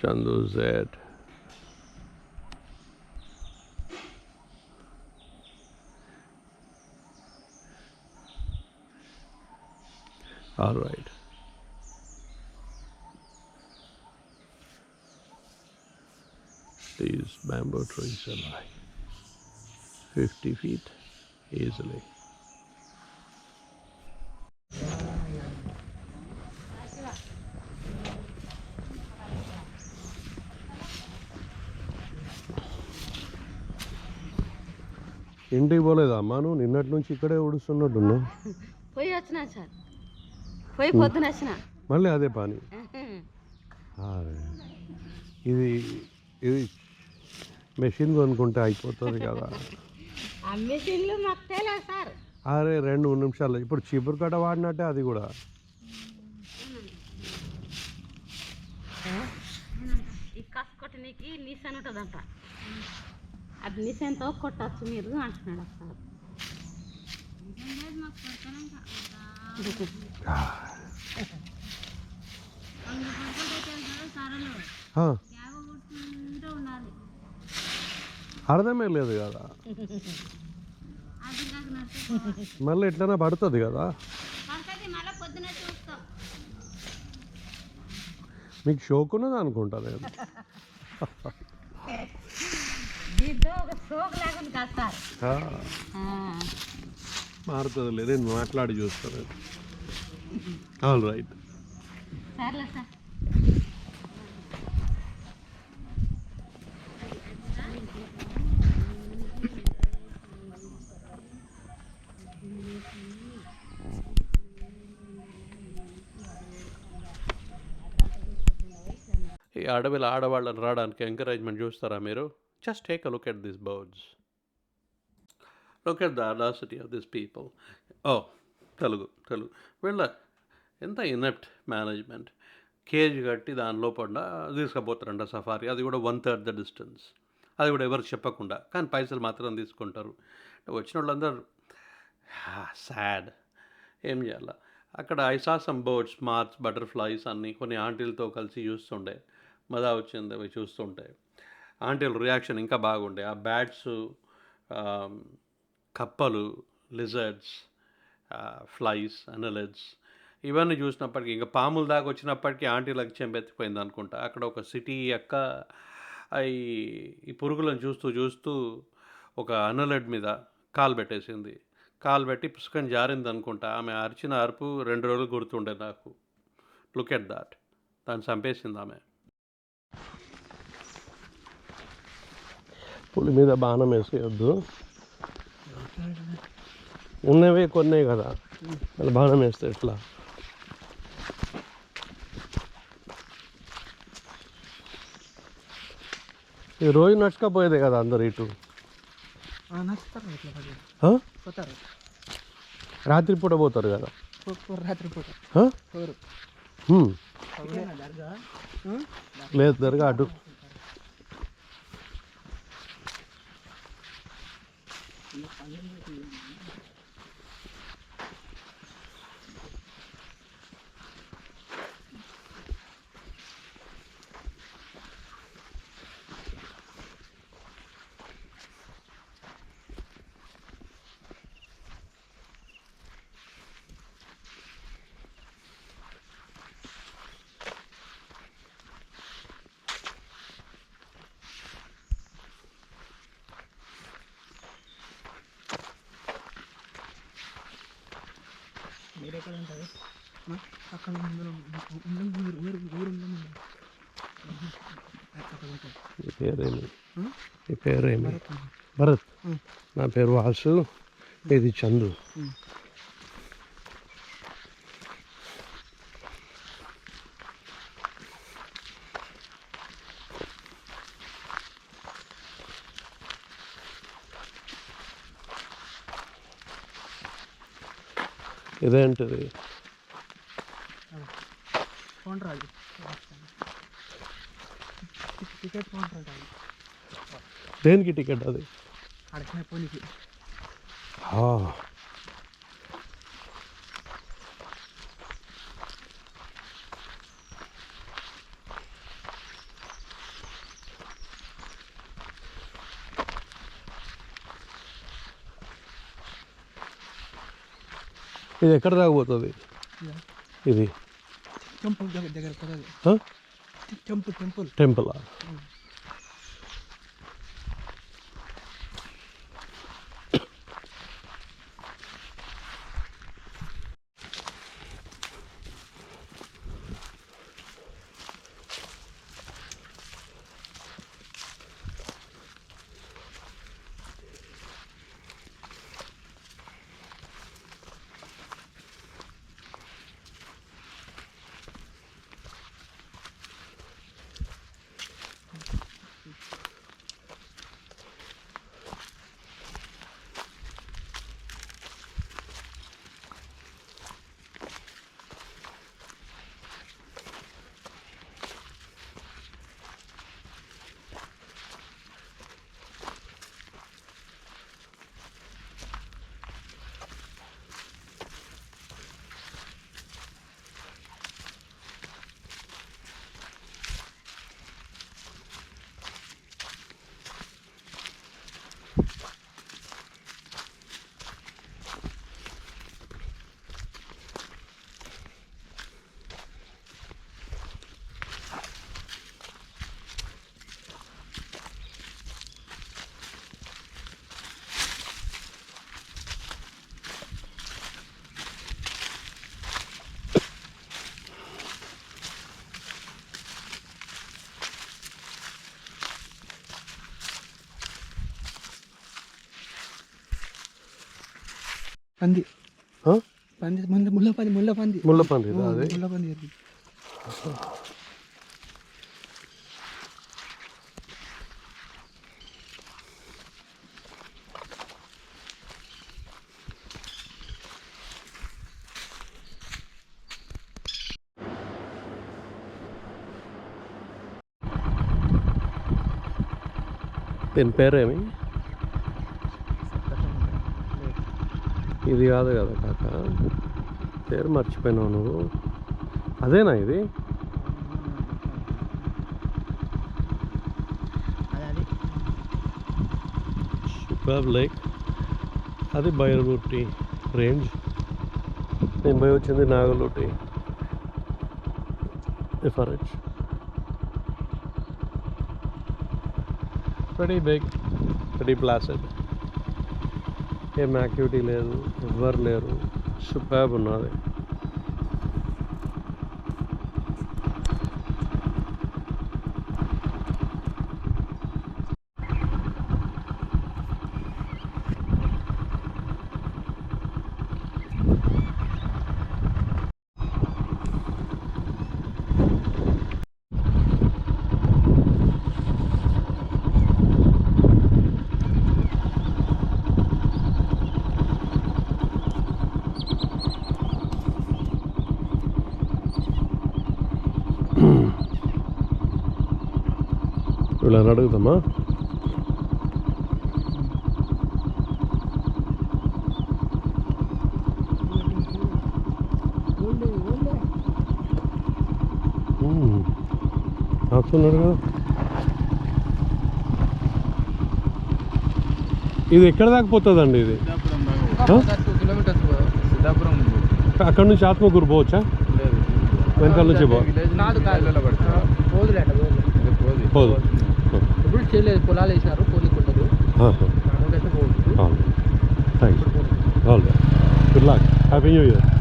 Chandu Z. All right. Bamboo trees are like 50 feet easily. ఇంటికి పోలేదా అమ్మా నువ్వు? నిన్నటి నుంచి ఇక్కడే ఉడుస్తున్నట్టున్నావు పోయి వచ్చినా సార్. పోయి పొద్దున వచ్చిన. మళ్ళీ అదే పని. ఇది ఇది మెషిన్ కొనుక్కుంటే అయిపోతుంది కదా. ఆ మిషన్లు మాకు తెలియదు సార్. అరే రెండు మూడు నిమిషాలు. ఇప్పుడు చీపురు కట్ట వాడినట్టే అది కూడా. ఈ కసు కొట్టనీకి నిశాన్ ఉంటుందంట. అది నిశాన్తో కొట్టచ్చు మీరు అంటున్నాడు సార్. అర్థమే లేదు కదా. మళ్ళీ ఎట్లైనా పడుతుంది కదా. మీకు షోక్ ఉన్నది అనుకుంటా నేను. మారుతుంది లేదు నేను మాట్లాడి చూస్తాను. ఆల్ రైట్ ఈ అడవిలో ఆడవాళ్ళని రావడానికి ఎంకరేజ్మెంట్ చూస్తారా మీరు? Just take a look at this birds look at the audacity of this people oh Telugu Telugu. వీళ్ళ ఎంత ఇనెప్ట్ మేనేజ్మెంట్ కేజ్ కట్టి దానిలో పడ్డా తీసుకుపోతారంట సఫారీ. అది కూడా వన్ థర్డ్ ద డిస్టెన్స్ అది కూడా ఎవరికి చెప్పకుండా. కానీ పైసలు మాత్రం తీసుకుంటారు. వచ్చిన వాళ్ళందరూ సాడ్ ఏం చేయాలా? అక్కడ ఐసాసం బర్డ్స్ మార్చ్ బటర్ఫ్లైస్ అన్నీ కొన్ని ఆంటీలతో కలిసి చూస్తుండే. మజా వచ్చింది అవి చూస్తుంటే ఆంటీల రియాక్షన్ ఇంకా బాగుండే. ఆ బ్యాట్స్ కప్పలు లిజర్డ్స్ ఫ్లైస్ అనలెడ్స్ ఇవన్నీ చూసినప్పటికీ ఇంకా పాముల దాకా వచ్చినప్పటికీ ఆంటీలకు చెంబెత్తిపోయింది అనుకుంటా. అక్కడ ఒక సిటీ యొక్క ఈ ఈ పురుగులను చూస్తూ చూస్తూ ఒక అనలెడ్ మీద కాలు పెట్టేసింది. కాలు పెట్టి పుస్తకం జారింది అనుకుంటా. ఆమె అరిచిన అరుపు రెండు రోజులు గుర్తుండే నాకు. లుక్ ఎట్ దాట్ దాన్ని చంపేసింది ఆమె. పులి మీద బాణం వేసేయొద్దు. ఉన్నవే కొన్నే కదా. మళ్ళీ బాణం వేస్తే ఎట్లా? ఈ రోజు నడుచుకపోయేదే కదా అందరు ఇటు. ఆ? పోతారు రాత్రి పూట పోతారు. కదా. పోరు. లేదు దర్గా అటు. మీరు ఎక్కడ ఉంటారు ఆ? అక్కడ పేరేమి పేరేమి భరత్. నా పేరు వాసు. ఇది చందు. ఇదేంటిది? కౌంటర్ అది టికెట్ కౌంటర్ ఉంటుంది దేనికి టికెట్ అది అడగనే పోనీకి ఆ. ఇది ఎక్కడ తాగబోతుంది ఇది టెంపుల్ దగ్గర? Temple temple. టెంపుల్? పంది పంది ముల్ల ముల్ల పంది ముల్ల పంది ముళ్ళ పంది ఆ, అది ముల్ల పంది అది. దీని పేరేమి ఇది కాదు కదా కాక. పేరు మర్చిపోయినావు నువ్వు. అదేనా ఇది? అది అది సూపర్ లేక్ అది బయలుగుట్టి రేంజ్. నేను పోయి వచ్చింది నాగలుటి. ఎఫరెజ్ వెరీ బిగ్ వెరీ ప్లాసెడ్ ఏం యాక్టివిటీ లేదు ఎవ్వరు లేరు. సూపర్ ఉన్నది వీళ్ళని ఓల్డ్ ఓల్డ్ ఆపుతున్నాడు కదా ఇది ఎక్కడ దాకా పోతుందండి ఇది? అక్కడ నుంచి ఆత్మకూరు పోవచ్చా? వెనకాల నుంచి పోదు. ఇప్పుడు చేయలేదు పొలాలు వేసినారు. All right. Good luck. Happy New Year.